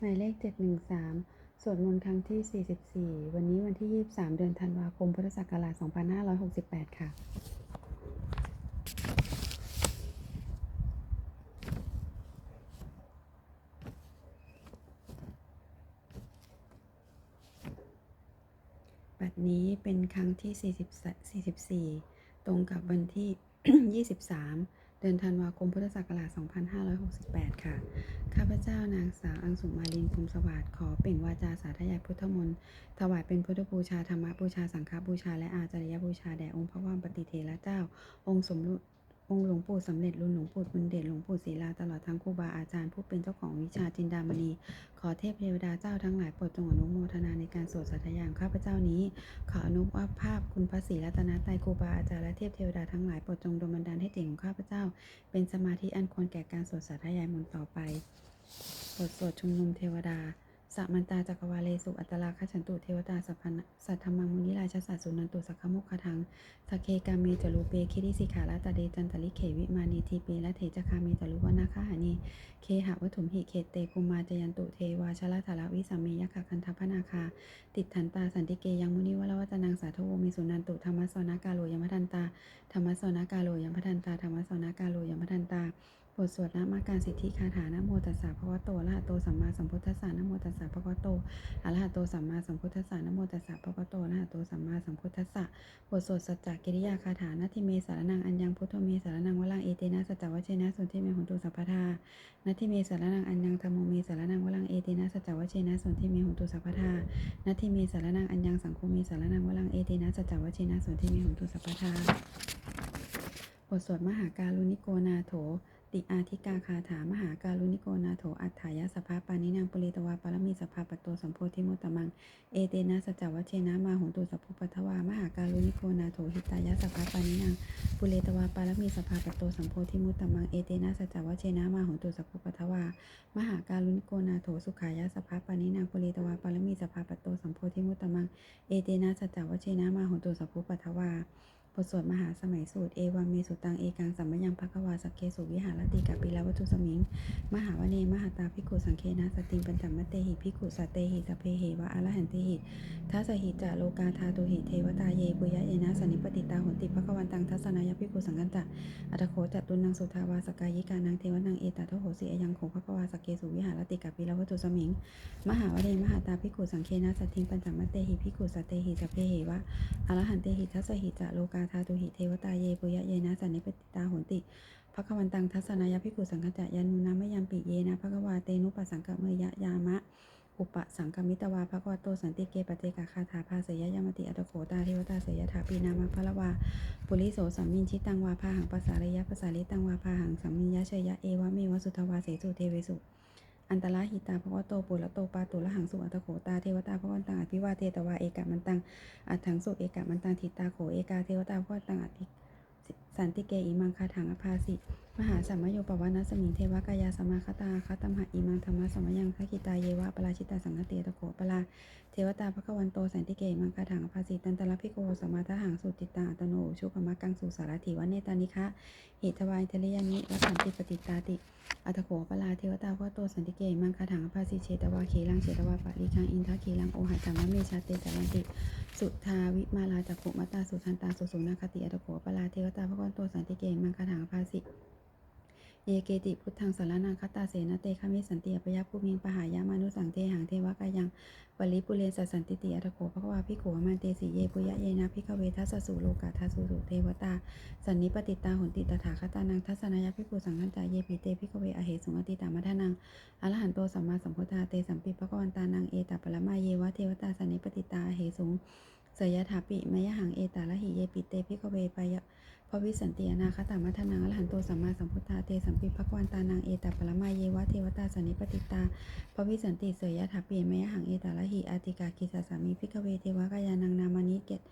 หมายเลข 713 สวดมนต์ครั้งที่ 44 วันนี้วันที่ 23 เดือนธันวาคม พุทธศักราช 2568 ค่ะ บัดนี้เป็นครั้งที่ 44 ตรงกับวันที่ 23 ดือนธันวาคมพุทธศักราช 2568 ค่ะ ข้าพเจ้านางสาวอังสุมาลินภูมิสวัสดิ์ขอเปล่งวาจาสาธยายพุทธมนต์ถวายเป็นพุทธบูชา ธรรมบูชา สังฆบูชา และอาจาริยบูชา แด่องค์พระว่ามปฏิเทระเจ้า องค์สมรุ องค์หลวงปู่สำเร็จรุ่นหลวงปู่บุญเดชหลวงปู่ศรีลาตลอดทั้งครูบาอาจารย์ผู้เป็นเจ้าของวิชาจินดามณี ขอเทพเทวดาเจ้าทั้งหลายโปรดจงอนุโมทนาในการสวดสัตยามข้าพเจ้านี้ ขออนุภาพคุณพระศรีรัตนตรัยครูบาอาจารย์และเทพเทวดาทั้งหลายโปรดจงดลบันดาลให้จิตของข้าพเจ้า เป็นสมาธิอันควรแก่การสวดสัตยายมนต์ต่อไปบทสวดชุมนุมเทวดา สัมมันตาจักรวาเลสุอัตตลาคฉันตุเทวตาสัพพันสัทธรรมังมุนิราชสัสสุนันตุสักขมุขทังสกเคกาเมจรูเปคิริสิขาลตะเดจันตลิเขวิมานีทีเปและเถจคาเมจรุวนาคาหานีเคหะวัถุมหิเคเตภูมาจยันตุเทวาชลธาราวิสัมเมยคะคันทพนาคา ติดทันตาสันติเกยังมุนิวรวัจนังสาธโวมิสุนันตุธรรมสนาการโลยมทันตาธรรมสนาการโลยมทันตาธรรมสนาการโลยมทันตา ทสวดนะมาการสิทธิคาถานะโมตัสสะภะวะโตอะระหะโตสัมมาสัมพุทธัสสะนะโมตัสสะภะวะโตอะระหะโตสัมมาสัมพุทธัสสะนะโมตัสสะภะวะโตอะระหะโตสัมมาสัมพุทธัสสะบทสวดสัจจกิริยาคาถานาทิเมสารนังอัญญังพุทโธเมสารนังวลังเอเตนะสัจจวัชเชนะสุนทิเมหุนตุสัพพทานาทิเมสารนังอัญญังธรรมโมเมสารนังวลังเอเตนะสัจจวัชเชนะสุนทิเมหุนตุสัพพทานาทิเมสารนังอัญญังสังโฆเมสารนังวลังเอเตนะสัจจวัชเชนะสุนทิเมหุนตุสัพพทาบทสวดมหาการุณิโกนาโถ ติอาธิกาคาถามหาการุณิโกนาโถอัฏฐายสภาปานินางปุริตวาปรมีสภาปตโตสัมโพธิมุตตมัง เอเตนะสัจวัชเชนะมาหุนตุสัพพุปัทวามหาการุณิโกนาโถหิตายสภาปานินางปุเรตวาปารมีสภาปตโตสัมโพธิมุตตมัง เอเตนะสัจวัชเชนะมาหุนตุสัพพุปัทวามหาการุณิโกนาโถสุขายสภาปานินางปุเรตวาปารมีสภาปตโตสัมโพธิมุตตมัง เอเตนะสัจจวัชเชนะมาหุนตุสัพพุปัทวา บทสวดมหาสมัยสูตร เอวาเมสุตัง เอกังสัมมยังภควาสักเคสุวิหารติกัปปิลวัตุสมิง มหาวเนมหาตาภิกุสังเคนะสติงปัญจมัตเตหิภิกุสัตเตหิสเพเหวะอรหันติหิทัสหิจะโลกาธาตุหิเทวตาเยปุยะเยนะสันิปติตาหนติภควันตังทัศนายภิกุสังกันตะอัตโขจัตตุนังสุทาวาสกายิกานังเทวนังเอตตะโหสิอยังโขภควาสักเคสุวิหารติกัปปิลวัตุสมิง มหาวเนมหาตาภิกุสังเคนะสติงปัญจมัตเตหิภิกุสัตเตหิสเพเหวะอรหันเตหิทัสสหิจะโลกาธาตุหิเทวตาเยปุยะเยนะสันนิปติตาโหนติภควันตังทัศนายภิกุสังฆจะยานุนามยัมปิเยนะภควาเตนุปสังกะเมยะยามะ อุปสังกมิตวาภควโตสันติเกปเจกาคาถาภาเสยยามติอัตโขตาเทวตาเสยถาปีนามาพละวาปุริโสสัมมินชิตังวาพาหังปัสสาระยะปัสสาริตังวาพาหังสัมมินยะเชยะเอวะเมวะสุทวาเสสุเทเวสุ อันตราหิตาภควโตปุระโตปาตุละหังสุอัตโขตาเทวตาภวันตังอภิวาเทตวาเอกะมันตังอัฏฐังสุเอกะมันตังทิตาโขเอกาเทวตาพวตังอภิสันติเกอิมังคาถังอภาสิมหาสัมมโยปวานสมิงเทวกายาสมาคตาคตัมหะอิมังธรรมะสมยังคกิตาเยวะปราชิตาสังฆเตตะโขปรา เทวตาภควันโตสันติเกมังคาถังภาสิตันตระพิโกสมาทหังสุจิตตาอัตโนชุกมะกังสุสารถิวเนตานิคะหิทวายเทริยานิวัฏันติปฏิตาติ อัตโขปลาเทวตาพวโตสันติเกมังคาถังภาสิเชตวาขีลังเชตวาปะริคังอินทาขีลังโอหัจจามะเมชาเตจารันติ สุทาวิมาลาจักขุมตตาสุทันตาสุสุนาคติอัตโขปลาเทวตาพระกวันโตสันติเกมังคาถังภาสิ เยเกติพุทธังสารนังคตาเสนะเตคามิสันติอปยาภูมิงปหายามานุสังเตหังเทวกายังปริปุเรนสสันติติอัตโขภควาภิกขุมันเตสีเยปุยะเยนะพิกเวทัสสุโลกาทัสสุสุเทวตา สันนิปติตาหนติตถาคตานังทัศนายภิกขุสังฆัญจายเยปิเตพิกเวอเหสุงอติตามัทนังอรหันโตสัมมาสัมพุทธาเตสัมปิภควันตานังเอตัปรมาเยวะเทวตาสันนิปติตาอเหสุง เสยถาปิมยหังเอตาละหิเยปิเตพิกเวปยะพระวิสันติอนาคตามัทนังอรหันโตสัมมาสัมพุทธาเตสัมปิภควันตานังเอตปรมาเยวะเทวตาสันนิปติตาพระวิสันติเสยถาปิมยหังเอตาละหิอาติกาคิสสามิพิกเวเทวกายานังนามานิเกต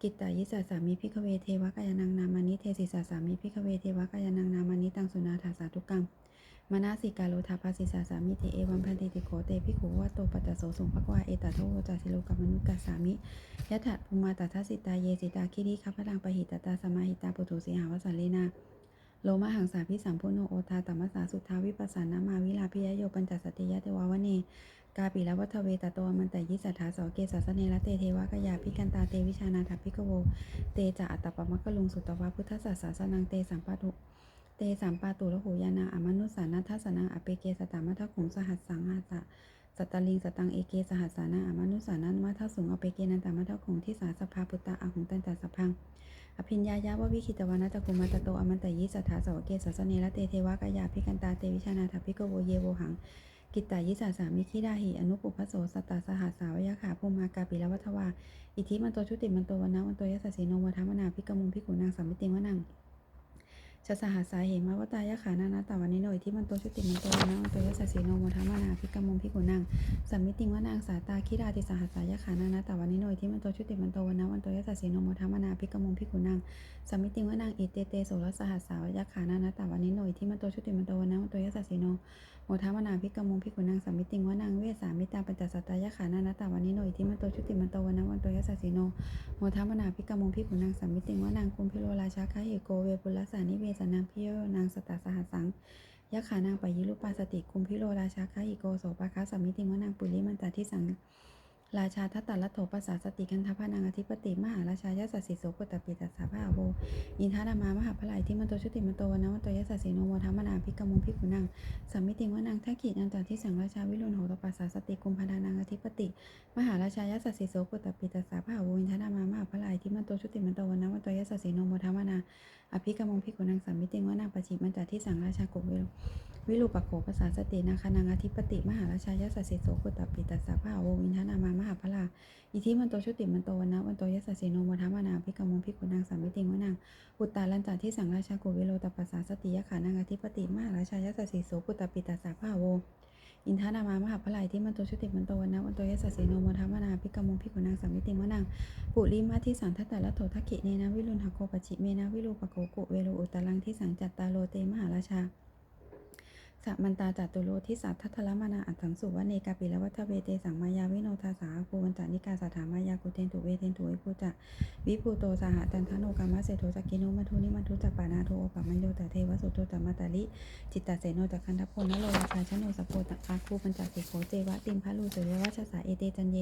กิตตายิสสามิพิกเวเทวกายานังนามานิเทสิสสามิพิกเวเทวกายานังนามานิตังสุนาถาสาทุกัง มนาสิกาโลทาภาสิสาสามิเตเอวัมพันติติโขเตพิโขวะโตปัตตโสสุงภควาเอตโทโวจาสิโลกมนุกาสสามิยะถะภูมาตัทสิตาเยสิตาคิริคัพพลังปหิตตาสมาหิตาปุถุสีหาวสันเลนาโลมาหังสาพิสัมพุโนโอทาตัมมสสาสุทธาวิปัสสานามาวิลาพิยโยปัญจสติยะเทวาวเนกาปิละวัฒเวตโตมันแต่ยิสัทธาสอเกสัสเนละเตเทวะกยาพิกันตาเตวิชานาถพิกโว เตจะอัตตปมะกะลุงสุตวะพุทธศาสสนังเตสัมปะทุ เตสัมปาตุละหูยานาอมนุสานัทสนังอเปเกสตามัทขุงสหัสสังอาสะสตลิงสตังเอเกสหัสสานาอมนุสานันมัทสุงอเปเกนันตามัทขุงที่สาสภาปุตตะอหุงตันตสัพพังอภิญญายะววิคิตวานัตกุมาตโตอมันตยิสัทธาสวเกสัสเนละเตเทวะกายาพิกันตาเตวิชานาถพิกโวเยโวหัง กิตตายิสาสามิคิดาหิอนุปุพพโสสตาสหัสสาวยะขาภูมากาปิละวัทวา อิทิมันโตชุติมันโตวนนะวันโตยัสสีโนวัฏมนาพิกมุงพิกุนางสัมมิติวนัง ชะสหัสสาเหมาวตายะขานานาตาวันนิโนอิทธิมันโตชุติมันโตวันนะมันโตยัสสะสีโนโมทามานาพิกมมพิกุนางสัมมิติงวานางสาตาคิราติสหัสสายะขานานาตาวันนิโนอิทธิมันโตชุติมันโตวันนะมันโตยัสสะสีโนโมทามานาพิกมมพิกุนางสัมมิติงวานางอิเตเตโสรสหัสสาวยะขานานาตาวันนิโนอิทธิมันโตชุติมันโตวันนะมันโตยัสสะสีโน โมทามนาพิกมุงพิกุนางสัมมิติงวานางเวสามิตาปัญจสัตตายะขานานาตาวันนิโนอิทิมันโตชุติมันโตวันวันโตยัสสะสีโนโมทามนาพิกมุงพิกุนางสัมมิติงวานางคุมพิโรราชาคาหิโกเวปุลสานิเวสนางพิโยนางสตาสหัสังยะขานางปยิรุปาสติคุมพิโรราชาคาหิโกโสปะคะสัมมิติงวานางปุริมันตาที่สัง ราชาทัตตลัตโถปัสสาสติกันทพานางอธิปติมหาราชายาสัสสิโสกุตตปิตัสสาภาโวอินทานามามหาพลายที่มันโตชุติมันโตวันนะวันโตยัสสะสีโนโมทามนาพิกมุงพิกุนังสัมมิติงวานางทักขินันตที่สังราชาวิรุณโหตปัสสาสติกุมพานานางอธิปติมหาราชายาสัสสิโสกุตตปิตัสสาภาโวอินทานามามหาพลายที่มันโตชุติมันโตวันนะวันโตยัสสะสีโนโมทามนาอภิกมุงพิกุนังสัมมิติงวานางปจิมันตที่สังราชากุเวล วิรูปโขภาษาสตินาคานางอธิปติมหาราชายสัสสโสกุตปิตัสสาภาโวอินทานามามหาพลาอิทิมันโตชุติมันโตวันนะวันโตยัสสะสีโนโมทามนาพิกมุงพิกุนังสัมมิติงวนางอุตตาลันจาที่สังราชาโกวิโรตปัสสาสติยะขานางอธิปติมหาราชายสสสโสกุตปิตัสสาภาโวอินทานามามหาพลายที่มันโตชุติมันโตวันนะวันโตยัสสสีโนโมทามนาพิกมุงพิกุนางสัมมิติมวนางปุริมาที่สังทัตตะละโถทักขิเนนะวิรุณหโกปจิเมนะวิรูปโกกุเวโรอุตตาลังที่สังจัตตาโลเตมหาราชา สมันตาจัตุโลทิสัทธัทลมานาอัตถังสุวะเนกาปิละวัฏเวเตสังมายาวิโนทาสาภูวันจานิกาสถามายากุเทนตุเวเทนตุวิภูจะวิภูโตสหตันทโนกามะเสโทจักกิโนมัทุนิมัทุจักปานาโทโอปะมัญโยตะเทวสุโตจัมมาตาลิจิตตเสโนจักคันทพโพนโลราชาชโนสปโปตะอาคูปัญจสิโขเจวะติมพะลูเสเยวะชะสาเอเตจันเย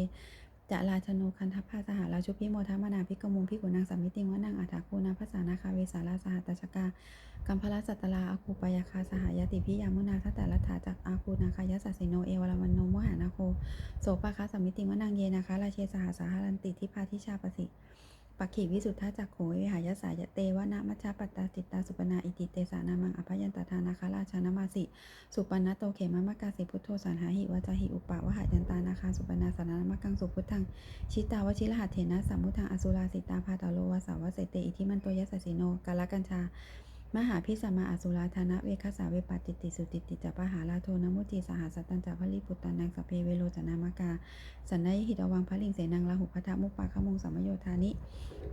จะราชโนคันทัพาสหราชุพิโมทามนาพิกมุงพิกุนางสัมมิติงวานางอาถาคูนาภาษานาคาเวสาราสหัตชกากัมพลสัตตลาอาคูปยาคาสหายติพิยามุนาทัตตรัฐาจากอาคูนาคายสัสสิโนเอวรมันโนมหานาโคโสปะคะสัมมิติงวนางเยนาคาราเชสหสหรันติทิพาทิชาปสิ ปักขีวิสุทธาจักโขวิหายสายเตวนามัชฌาปัตตาติตตาสุปนาอิติเตสานามังอภยันตทานาคาราชานามาสิ สุปนโตเขมามะกาสิพุทโธสันหาหิวจาหิอุปะวหายันตานาคาสุปนาสานามะกังสุพุทธังชิตาวชิรหัตเถนะสัมมุทังอสุราสิตาพาตาโลวาสาวเสเตอิทิมันโตยสสสิโนกาลกัญชา มหาพิสมาอสุราธนะเวคสาเวปตติติสุติติจัปหาลาโทนมุติสหสัตตัญจพลิปุตตานังสเพเวโรจนามกา สันนยหิตอวังพระลิงเสนังลาหุพัทมุปปาขมงสัมโยธานิ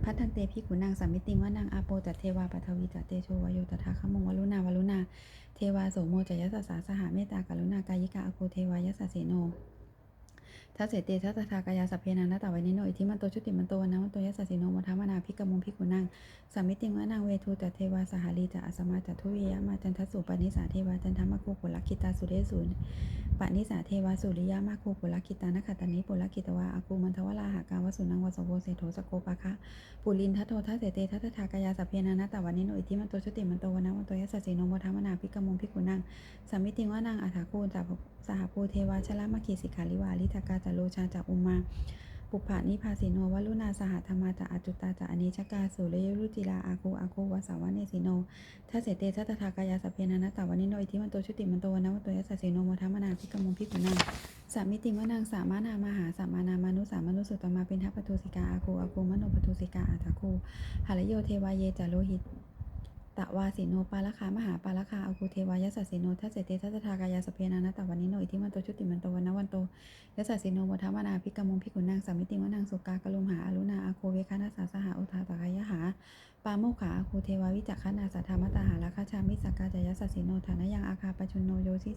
พัฒนเตพิขุนางสัมมิติงวานางอาโปจัตเทวาปัทวีจัตเตโชวโยตถาขมงวลุนาวลุนา เทวาโสโมจยัสสาสหาเมตตากรุณากายิกาอโคเทวายัสสเสโน ทัสเสเตทัสทากายาสัพเพนังนาตาไวนิโนอิทิมันโตชุติมันโตวันนะวันโตยัสสิโนมทามนาพิกมุงพิกุนังสัมมิติงวานางเวทูตเทวาสหาลีจะอสมาจัทุวิยะมาจันทสุปนิสาเทวาจันทมะโคปุลคิตาสุเรสุนปนิสาเทวาสุริยะมาโคปุลคิตานขัตตานิปุลคิตวาอากูมันทวลาหากาวสุนังวสโวเสโทสโกปะคะปุลินทัตโททัสเสเตทัสทากายาสัพเพนังนาตาวันนิโนอิทิมันโตชุติมันโตวันนะวันโตยัสสิโนมทามนาพิกมุงพิกุนังสัมมิติงว่านางอาถาคูจาก สหภูเทวาชลมะคีสิกขาลิวาลิทากาจาโลชาจากอุมาปุปผานิพาสิโนวัลุนาสหธรรมาจาอจุตาจากอนิชกาสุเลยุรุจิลาอาคูอาคูวาสาวะเนสิโนทัสเสเตทัตถากายาสเพนานะตาวันิโนอิทิมันโตชุติมันโตวันนะวันโตยัสสะเสโนโมทามนาพิกมุงพิกุนังสามิติงว่านางสามานามหาสามานามานุสามานุสุตมาเป็นทัพปทุสิกาอาคูอาคูมโนปทุสิกาอาถาคูหารโยเทวาเยจาโลหิต ตะวาสิโนปาลคามหาปาลคาอาคูเทวายสสสิโนทัสเสเตทัสทากายาสเพนานะตะวันนิโนอิทิมันโตชุติมันโตวันนวันโตยัสสะสิโนโมทามนาพิกมุงพิกุนางสามิติวันางสุกากะลุมหาอรุณาอาโคเวคานาสาสหาอุทาตะกายหา ปาโมขขา คูเทวาวิจักขนาสัทธามตาหาราคาชามิสกาจายสสสิโนฐานะยังอาคาปชุนโนโยชิส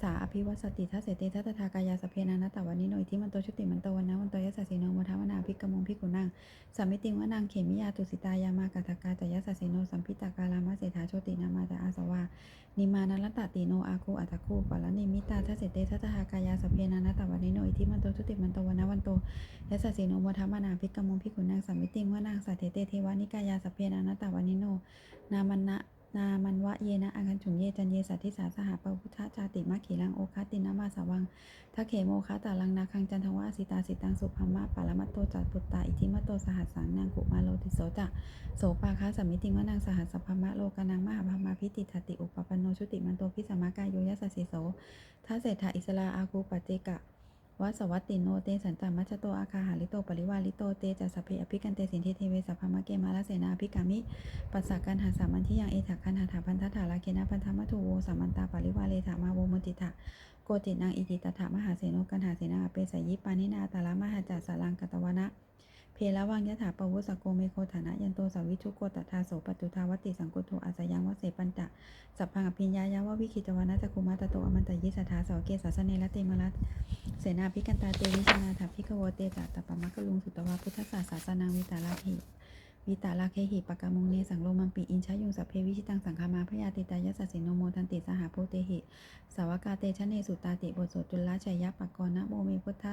สาอภิวัสติทัสเสติทัตถากายาสพเพนานัตตวันนิโนอิทิมันโตชุติมันโตวันนะวันโตยสสสิโนมทวนาภิกขมงภิกขุนังสัมมิติงวนังเขมิยาตุสิตายามากาตกาจายสสสิโนสัมพิตากาลามะเสถาโชตินามาตาอาสวานิมานัลตติโนอาคูอัตคูปัลลนิมิตาทัสเสเตทัตถากายาสพเพนานัตตวันนิโนอิทิมันโตชุติมันโตวันนะวันโตยสสสิโนมทามนาภิกขมงภิกุนางสัมมิติงวนางสัตเตเตเทวานิกายาสเพนานัตตวานิโน นามันนะนามันวะเยนะอังคันฉุงเยจันเยสัตติสาสหปพุทธจาติมะขีลังโอคาตินามาสาวังทะเขโมคาตาลังนาคังจันทวาสิตาสิตังสุภมะปารมัตโตจัตปุตตาอิทิมัตโตสหัสสังนางกุมาโลติโสจะโสปาคาสมิติงว่านางสหัสสพมะโลกานางมหาพมาพิติทติอุปปันโนชุติมันโตพิสมากายโยยัสสสิโสทัเศรษฐาอิสลาอาคูปัจเจกะ วัสวัตติโนเตสันตามัชโตอาคาหาลิโตปริวาลิโตเตจัสเพอภิกันเตสินทิเทเวสัพพมะเกมาลเสนาภิกามิปัสสะกันหาสามันที่ยังเอถาคันหาถาพันทัฏฐาลาเกนะพันธมัทูโวสัมมันตาปริวาเลถามาโวมุติถะโกตินางอิติตถามหาเสโนกันหาเสนาเปสยิปานินาตาลามหาจัสสารังกตวนะ เพลวังยะถาปวุสโกเมโคฐานะยันโตสาวิชุโกตถาโสปตุทาวติสังกุโทอาสยังวเสปัญจะสัพพังอภิญญายาววิคิจวนะจักคุมาตโตอมันตยิสถาสาวเกสาสเนละเตมะละเสนาพิกันตาเตวิชนาถาพิกโวเตจาตปะมะกะลุงสุตวาพุทธศาสาสนังวิตาลาเควิตาลาเคหิปะกามงเนสังโลมัมปิอินชายุงสัพเพวิชิตังสังคามาพยาติตายสสสิโนโมทันติสหโพเตหิสาวกาเตชะเนสุตาติบทสวดจุลชัยยะปะกรณโมเมพุทธ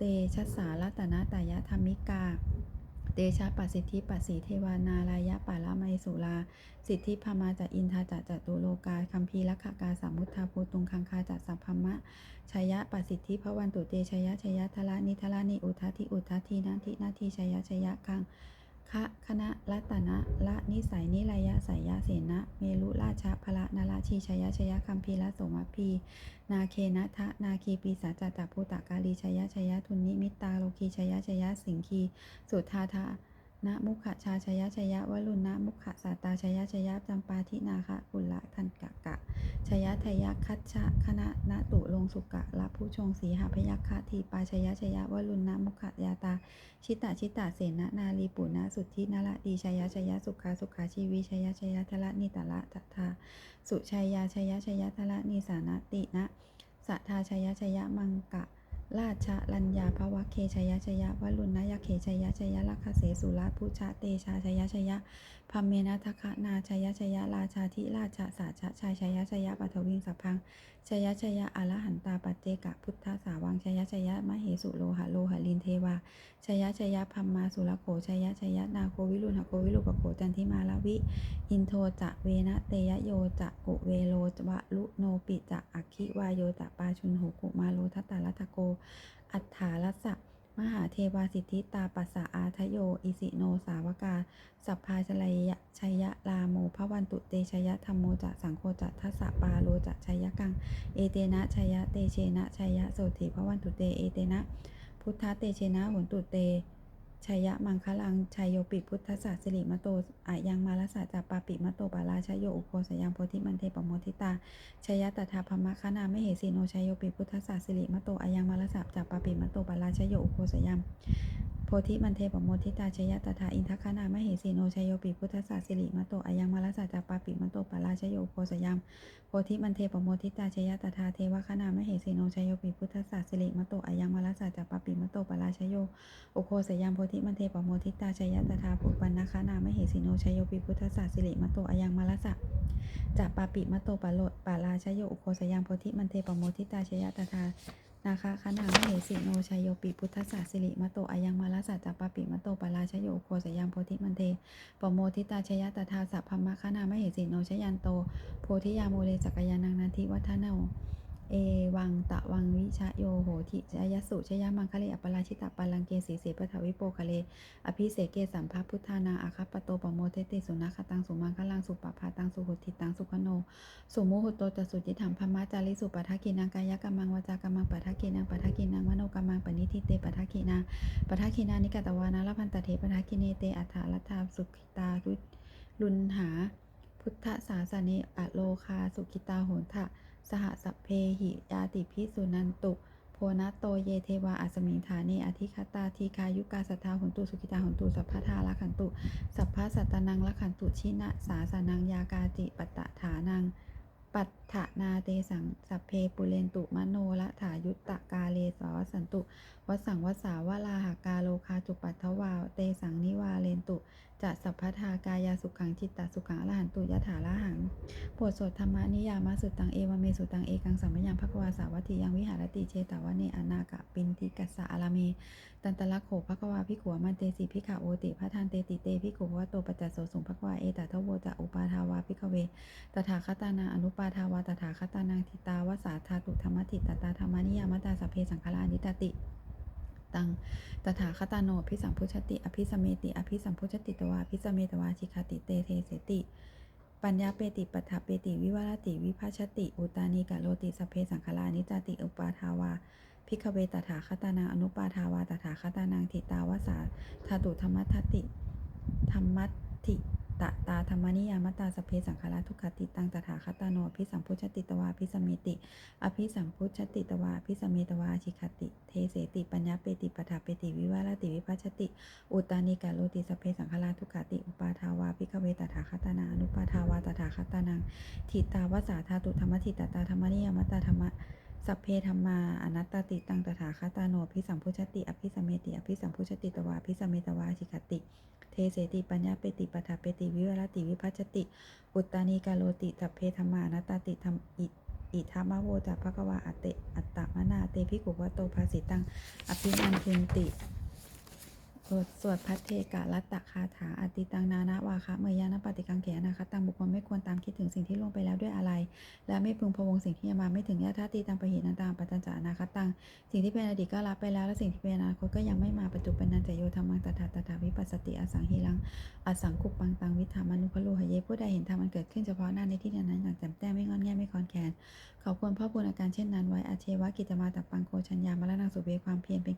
เตชัสสารัตนะตายะธรรมิกา เตชะปัสสิทธิปัสสีเทวานารายะปาละไมสุลา สิทธิพมาจัอินทาจัจตุโลกาคัมภีรักขกาสามุทธาภูตุงคังคาจัสัพพมะชยะปัสสิทธิพระวันตุเตชยะชยะทละนิทละนิอุทาทิอุทาทีนาทินาทีชยะชยะคัง คะคณะรัตนะละนิสัยนิรยะสายยาเสนะเมลุราชพระนาราชีชยชยคัมพีละโสมพีนาเคนะทะนาคีปีสาจตภูตกาลีชยชยทุนนิมิตตาโลคีชยชยสิงคี สุทาทา นะมุขชาชยะชยะวลุณนะมุขสาตาชยะชยะจำปาทินาคะกุละทันกะกะ ชยะทยะคัจฉะคณะนตุลงสุกะละผู้ชงสีหพยัคฆะทีปาชยะชยะวลุณนะมุขยาตา ชิตะชิตะเสนะนาลีปุณะสุทธินาละดีชยะชยะสุขาสุขาชีวิชยะชยะทละนิตละทัทธาสุชัยยาชยะชยะทละนิสานตินะสัทธาชยะชยะมังกะ ราชลัญญาภวะเคชยชยะวลุณนยเคชยชยลักขเสสุราพุชะเตชาชยชยะพัมเมนะทะคะนาชยชยะราชาธิราชาสาชะชายชยชยะปัทวิงสัพพัง ชยชยะอรหันตาปัจเจกะพุทธสาวังชยชยะมเหสุโลหะโลหะลินเทวาชยชยะพัมมาสุรโขชยชยะนาโควิรุณหโควิรุปโขจันทิมาลวิ อินโทจะเวนะเตยโยจะกุเวโลวะลุโนปิจะอัคคิวายโยจะปาชุนโหกุมาโลทัตตาลัตโก อัฏฐาลัสสะ มหาเทวาสิทธิตาปัสสะอาทโย อิสิโนสาวกา สัพพาชลัยะชัยยะลาโมพระวันตุเตชยะธรรมโมจะสังโฆจะทัสสะปาโลจะชัยยะกัง เอเตนะชัยยะเตเชนะชัยยะโสติพระวันตุเต เอเตนะ พุทธเตเชนะหุนตุเต ชัยยะมังคลังชัยโยปิพุทธศาสสิริมโตอายังมาลสะจัปปาปิมโตปาราชยโยอุโคสยังโพธิมันเทปโมทิตาชยะตถาพมะคณาไม่เหสีโนชัยโยปิพุทธศาสิริมโตอายังมาลสับจากปาปิมโตปาราชโยอุโคสยามโพธิมันเทปโมทิตาชยตถาอินทคณาไมเหสีโนชัยโยปิพุทธศาสิริมโตอายังมาลสับจากปาปิมโตปาราชโยอุโคสยามโพธิมันเทปโมทิตาชยตถาเทวคณาไมเหสีโนชัยโยปิพุทธศาสิริมโตอายังมาลสับจากปาปิมโตปาราชโยอุโคสยามโพธิมันเทปโมทิตาชยตถาปุปปนะคณาไมเหสีโนชัยโยปิพุทธศาสิริมโตอายังมาลสับจากปาปิมโตปะโลปาราชโยอุโคสยังโพธิมันเทปโมทิตาชยตถานาคาคณามเหสิโนชัยโยปิพุทธศาสิริมโตอายังมาลสัจจปาปิมโตปาราชโยอุโคสยังโพธิมันเทปโมทิตาชยตถาสัพพมะคณามเหสิโนชยันโต โพธิยาโมเลจักรยานังนันทิวัฒโน เอวังตะวังวิชะโยโหทิชยสุชยมังคะเลอปราชิตาปัลังเกสีเสปทวิโปคะเล อภิเสเกสัมภพุทธานาอาคัปโตปโมเทติสุนัขตังสุมังคลังสุปปาตังสุหุติตังสุขโน สุโมหุโตตสุจิถังพมะจาริสุปัทกินังกายกรรมังวจากรรมังปัทกินังปัทกินังมโนกรรมังปณิทิเตปัทกินาปัทกินานิกตวานาลพันตเทปัทกิเนเตอัฏฐาลัทธาสุขิตารุลุนหา พุทธศาสนปะโลคาสุขิตาโหนทะ สหสัพเพหิยาติพิสุนันตุ โพนโตเยเทวาอัสมิงฐาเนอธิคตาทีคายุกาสัทธาหุนตุสุขิตาหุนตุสัพพทาละขันตุ สัพพสัตนังละขันตุชินะสาสนังยากาติปัตตฐานังปัตถนาเตสังสัพเพปุเรนตุมโนละถายุตตะกาเลสวสันตุวสังวสาวลาหากาโลคาจุปัตถวาเตสังนิวาเลนตุ จะสัพพทากายาสุขังจิตตสุขังอรหันตุยะถาละหังบทสวดธรรมนิยามาสุตังเอวเมสุตังเอกังสัมมยังภควาสาวัตถิยังวิหารติเชตาวเนอนากะปินทิกัสสะอาราเมตันตละโขภควาพิขัวมันเตสิพิขาโอติพระทานเตติเตพิขุวะโตปัจจโสสุงภควาเอตทะโวจะอุปาทาวาพิกเวตถาคตานาอนุปาทาวาตถาคตานังทิตาวสาธาตุธรรมติตตาธรรมานิยามตาสพเพสังฆลานิตติ ตัง ตถาคตาโนภิสัมพุชติ อภิสมเมติ อภิสัมพุชติตวาอภิสมเมตวาชิคติเตเทเสติ ปัญญาเปติปัฏฐเปติ วิวารติ วิภาชติ อุตานีกะโลติสเพสังฆลานิจติ อุปาทาวาพิกเวตถาคตานังอนุปาทาวาตถาคตานังทิตาวสาธาตุธรรมัตติ ธรรมัต ติตะตาธรรมนิยามตาสเพสังขาราทุกขติตังตถาคตาโนอภิสัมพุชติตวาอภิสมเมติ อภิสัมพุชติตวาอภิสมเมตวาชิคติ เทเสติปัญญาเปติปทาเปติวิวารติวิปัชติ อุตานิกาโลติสเพสังขาราทุกขติ อุปาทาวาพิกเวตถาคตานาอนุปาทาวาตถาคตานังทิตาวสาธาตุธรรมทิตตาธรรมนิยามตาธรรมะ สัพเพธรรมาอนัตตติตังตถาคตาโนอภิสัมพุชติ อภิสัมเมติอภิสัมพุชติตวาอภิสัมเมตวาชิกติ เทเสติปัญญาเปติปทาเปติวิวรติวิพัชติ อุตตานีกาโลติสัพเพธรรมานัตตติธรรมอิอิทัมมโวจะภควาอัตเตอัตตมนาเตพิกุวะโตภาสิตังอภินันทุนติ สวดพัทเทกะรัตตคาถาอติตังนานาวาคะเมยานปฏิกังเขนะคะตังบุคคลไม่ควรตามคิดถึงสิ่งที่ล่วงไปแล้วด้วยอะไร และไม่พึงพวงสิ่งที่ยังมาไม่ถึงยะธาตีตังปะหินันตังปัจจานาคะตังสิ่งที่เป็นอดีตก็รับไปแล้วและสิ่งที่เป็นอนาคตก็ยังไม่มาปัจจุบันนันจะโยธรรมังตถาตถาวิปัสสติอสังหิรังอสังคุปปังตังวิธามานุพะโลหเยผู้ใดเห็นธรรมมันเกิดขึ้นเฉพาะหน้าในที่นั้นอย่างแจ่มแจ้งไม่งอนแง่ไม่คอนแคนขอบควรพ่อบุญอาการเช่นนั้นไว้อาเชวะกิจมาตับปังโกชัญญามรณงสุเบความเพียรเป็น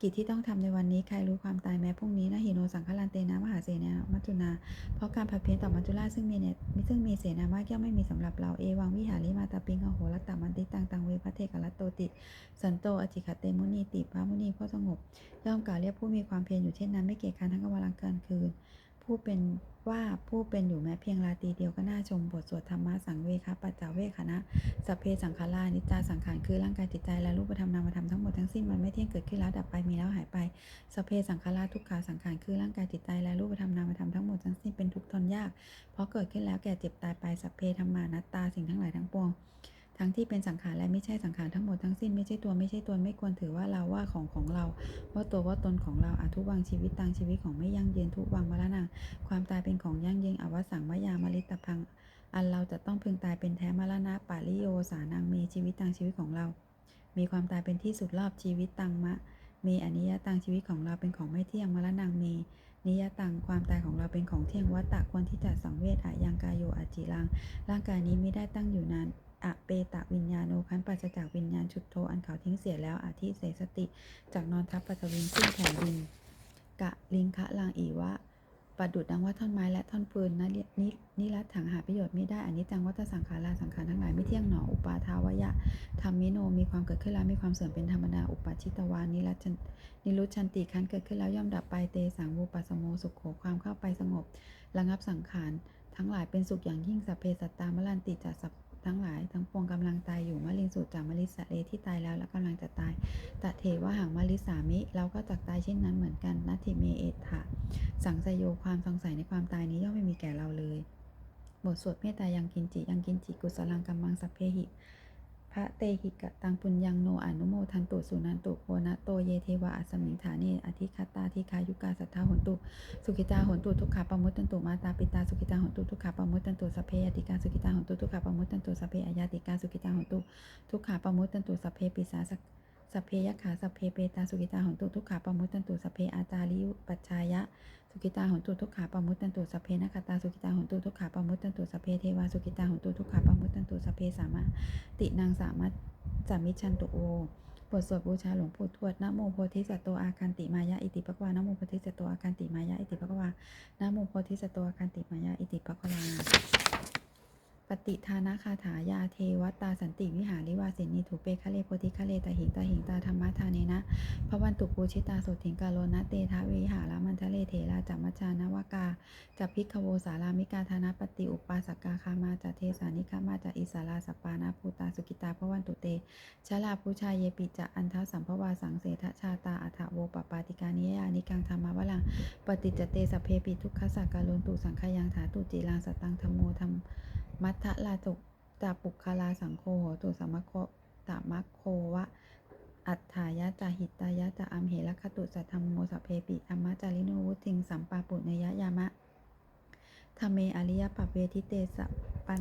กิจที่ต้องทำในวันนี้ใครรู้ความตายแม้พรุ่งนี้นะหิโนสังฆลันเตนะมหาเสนามัจจุนา เพราะการผัดเพี้ยนต่อมัจจุราชซึ่งมีเนี่ยซึ่งมีเสนามากย่อมไม่มีสำหรับเราเอวังวิหาริมาตาปิงอโหรัตตามันติตังตังเวพระเทกรัตโตติ สันโตอจิคเตมุนีติพระมุนีผู้สงบย่อมกล่าวเรียกผู้มีความเพียรอยู่เช่นนั้นไม่เกียจกานทั้งกลางวันกลางคืน ผู้เป็นว่าผู้เป็นอยู่แม้เพียงราตรีเดียวก็น่าชมบทสวดธรรมะสังเวคปัจจาเวคณะสเพสังขารานิจจาสังขารคือร่างกายจิตใจและรูปธรรมนามธรรมทั้งหมดทั้งสิ้นมันไม่เที่ยงเกิดขึ้นแล้วดับไปมีแล้วหายไปสเพสังขาราทุกขาสังขารคือร่างกายจิตใจและรูปธรรมนามธรรมทั้งหมดทั้งสิ้นเป็นทุกข์ทนยากเพราะเกิดขึ้นแล้วแก่เจ็บตายไปสเพธรรมานัตตาสิ่งทั้งหลายทั้งปวง ทั้งที่เป็นสังขารและไม่ใช่สังขารทั้งหมดทั้งสิ้นไม่ใช่ตัวไม่ใช่ตนไม่ควรถือว่าเราว่าของของเรา ว่าตัวว่าตนของเราอาทุวังชีวิตตังชีวิตของไม่ยั่งยืนทุวังมรณะความตายเป็นของยั่งยืนอวสังมยามลิตพัง อันเราจะต้องพึงตายเป็นแท้มรณะปาริโยสานังมีชีวิตตังชีวิตของเรา มีความตายเป็นที่สุดรอบชีวิตตังมะ มีอนิยตังชีวิตของเราเป็นของไม่เที่ยงมรณะมีนิยตังความตายของเราเป็นของเที่ยงวัตตะควรที่จะสังเวชอายังกายโยอาจิรัง ร่างกายนี้ไม่ได้ตั้งอยู่นาน อะเปตะวิญญาโนคันปัสจากวิญญาณชุดโทอันเขาทิ้งเสียแล้วอาทิเสสติ จากนอนทับปัสวินขึ้นแผ่นดินกะลิงคะลังอีวะประดุดดังว่าท่อนไม้และท่อนฟืนนะนินินิรัตถังหาประโยชน์ไม่ได้อันนี้จังวัตสังขาราสังขารทั้งหลายไม่เที่ยงหนออุปาทาวะยะธรรมิโนมีความเกิดขึ้นแล้วมีความเสื่อมเป็นธรรมดาอุปาชิตวานิรัตชันนิรุชันติคันเกิดขึ้นแล้วย่อมดับไปเตสังวูปัสสโมสุขโขความเข้าไปสงบ ระงับสังขารทั้งหลายเป็นสุขอย่างยิ่งสัพเพสัตตามลันติจัสัพ ทั้งหลายทั้งปวงกำลังตายอยู่มะลินสุจากมะลิสะเลที่ตายแล้วและกำลังจะตายตะเทว่าหางมะลิสามิ เราก็จักตายเช่นนั้นเหมือนกันนัตถิเมเอถะสังสยโยความสงสัยในความตายนี้ย่อมไม่มีแก่เราเลย บทสวดเมตตายังกินจิยังกินจิกุศลังกัมมังสัพเพหิ ระเตหิกะตังปุญญังโนอนุโมทันตุสุนันตุโพนะโตเยเทวะอัสมิงฐาเนอธิคตาทิคายุกาสัทธาหนตุ สุขิตาหนตุทุกขาปมุตตันตุมาตาปิตาสุขิตาหนตุทุกขาปมุตตันตุสัพเพยติกาสุขิตาหนตุทุกขาปมุตตันตุสัพเพอายาติกาสุขิตาหนตุทุกขาปมุตตันตุสัพเพปิสาสสัพเพยขาสัพเพเปตาสุขิตาหนตุทุกขาปมุตตันตุสัพเพอาจาริยุปัจจายะ สุกิตาหนตุทุกขาปมุตตันตุสัพเพนัคตาสุกิตาหนตุทุกขาปมุตตันตุสัพเพเทวาสุกิตาหนตุทุกขาปมุตตันตุสัพเพสามะตินางสามารถจามิชันตุโอบทสวดบูชาหลวงปู่ทวดนะโมโพธิสัตว์โตอาคันติมายะอิติปะกวานะโมโพธิสัตว์โตอาคันติมายะอิติปะกวานะโมโพธิสัตว์โตอาคันติมายะอิติปะกวา ปฏิทานาคาถายาเทวตาสันติวิหาริวาสินีถูเปคะเลโพธิคะเลตาหิงตาหิงตาธรรมทาเนนะพระวันตุปูชิตาโสถิงกาโลนะเตทะวิหารามันทะเลเถราจัมมัจจานวากาจัพิกขโวสารามิกาธานาปฏิอุปาสกาคามาจัเทสานิคามาจัอิสาราสปานาภูตาสุกิตาพระวันตุเตชลาภูชาเยปิจะอันทะสัมภวาสังเสทะชาตาอัฐโวปปาติกานิยานิกังธรรมวลังปฏิจเตสเพปิทุกขสักการลตุสังขยังถาตุจิลังสตังธรรมโมธรรม มัทธลาตุจาปุคคลาสังโฆโหตุสมมะโคตามัคโควะ อัฏฐายะจาหิตายะจาอัมเหระคตุสัทธรรมโมสัพเพปิธรรมะจาริโนวุติงสัมปาปุเนยยามะธรรมเมอริยปัปเวทิเตสปัน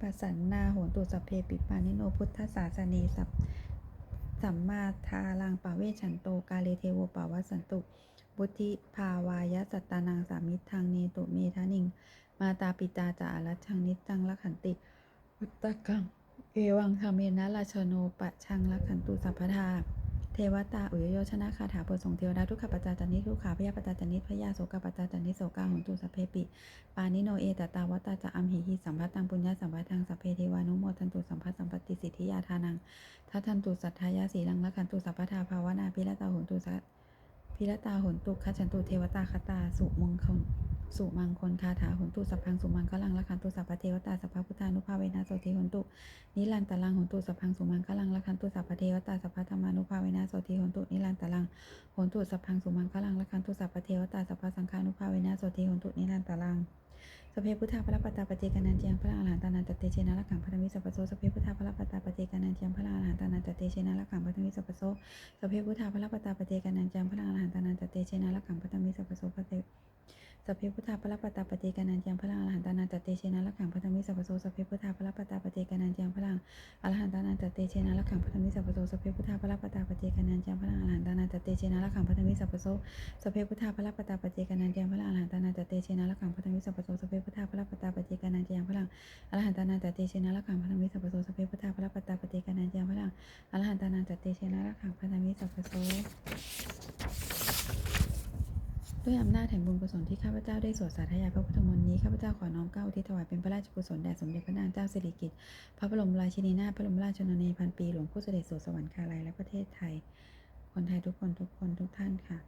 ปัสสันนาโหตุสัพเพปิปานิโนพุทธศาสเนสัพสัมมาทาลังปะเวชันโตกาเลเทโวปาวัสสันตุบุธิภาวายะสัตตานังสามิทางเนตุเมทานิง มาตาปิตาจาอารัชังนิจังละขันติวุตตกังเอวังธรรมเมนะราชโนปะชังละขันตุสัพพทาเทวตาอุยโยชนะคาถาปสงเทวดาทุกขปัจจาจันนิทุกขาพยาปัจจาจันนิพยาโสกปัจจาจันนิโสกาหุนตุสัพเพปิ ปานิโนเอตตาวตาจะอัมหิหิสัมภัตตังปุญญาสัมภัตังสัพเพเทวานุโมทันตุสัมภัตสัมปติสิทธิยาทานังทัทันตุสัทธายาสีลังละขันตุสัพพทาภาวนาพิรตาโหนตุสัทพิรตาโหนตุคัจฉันตุเทวตาคตาสุมงคล สุมังคลคาถาโหนตุสัพพังสุมังคลังละขันตุสัพพเทวตาสัพพพุทธานุภาเวนะโสติโหนตุนิรันตลังโหนตุสัพพังสุมังคลังละขันตุสัพพเทวตาสัพพธรรมานุภาเวนะโสติโหนตุนิรันตลังโหนตุสัพพังสุมังคลังละขันตุสัพพเทวตาสัพพสังฆานุภาเวนะโสติโหนตุนิรันตลังสพเพพุทธาพระปตาปเจกานันเจียงพระอรหันตานันตเตเชนะละขังพัทมิสัพพโสสพเพพุทธาพระปตาปเจกานันเจียงพระอรหันตานันตเตเชนะละขังพัทมิสัพพโสสเพพุทธาพระปตาปเจกานันเจียงพระอรหันตานันตเตเชนะละขังพัทมิสัพพโสพระเต สัพเพพุทธาพระปตาปเจกานันเจียงพระอรหันตานันตเตเชนะละขังพัทมิสัพพโสสัพเพพุทธาพระปตาปเจกานันเจียงพระอรหันตานันตเตเชนะละขังพัทมิสัพพโสสัพเพพุทธาพระปตาปเจกานันเจียงพระอรหันตานันตเตเชนะละขังพัทมิสัพพโสสัพเพพุทธาพระปตาปเจกานันเตียงพระอรหันตานาตเตเชนะละขังพัทมิสัพพโสสัพเพพุทธาพระปตาปเจกานันเตียงพระอรหันตานาตเตเชนะละขังพัทมิสัพพโสสัพเพพุทธาพระปตาปเจกานันเตียงพระอรหันตานาตเตเชนะละขังพัทมิสัพพโส ด้วยอำนาจแห่งบุญกุศลที่ข้าพเจ้าได้สวดสาธยายพระพุทธมนต์นี้ข้าพเจ้าขอน้อมเก้าอุทิศถวายเป็นพระราชกุศลแด่สมเด็จพระนางเจ้าสิริกิติ์พระบรมราชินีนาถพระบรมราชชนนีพันปีหลวงผู้เสด็จสู่สวรรคาลัยและประเทศไทย คนไทยทุกคนทุกคนทุกท่านค่ะ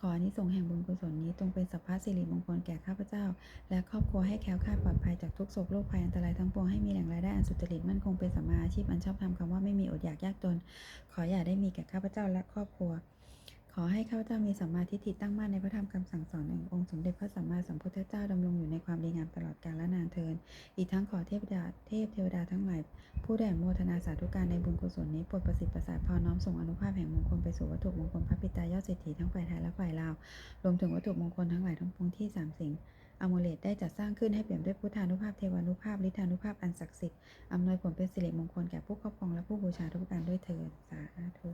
ขออนิสงส์แห่งบุญกุศลนี้จงเป็นสัพพะสิริมงคลแก่ข้าพเจ้า และครอบครัวให้แคล้วคลาดปลอดภัยจากทุกโศกโรคภัยอันตรายทั้งปวงให้มีแหล่งรายได้อันสุจริตมั่นคงเป็นสัมมาอาชีพอันชอบธรรมคำว่าไม่มีอดอยากยากจน ขออย่าได้มีแก่ข้าพเจ้าและครอบครัว อให้ข้าพเจ้ามีสัมมาทิฏฐิตั้งมั่นในพระธรรมคำสั่งสอนแห่งองค์สมเด็จพระสัมมาสัมพุทธเจ้าดำรงอยู่ในความดีงามตลอดกาลและนานเทิน อีกทั้งขอเทพดาเทพเทวดาทั้งหลายผู้ได้อนุโมทนาสาธุการในบุญกุศลนี้โปรดประสิทธิ์ประสาทพรน้อมส่งอนุภาพแห่งมงคลไปสู่วัตถุมงคลพระปิตายอดเศรษฐีทั้งฝ่ายไทยและฝ่ายลาว รวมถึงวัตถุมงคลทั้งหลายทั้งปวงที่สามสิ่งอโมเลตได้จัดสร้างขึ้นให้เปี่ยมด้วยพุทธานุภาพเทวานุภาพฤทธานุภาพอันศักดิ์สิทธิ์อำนวยผลเป็นสิริมงคลแก่ผู้ครอบครองและผู้บูชาทุกการด้วยเถิดสาธุ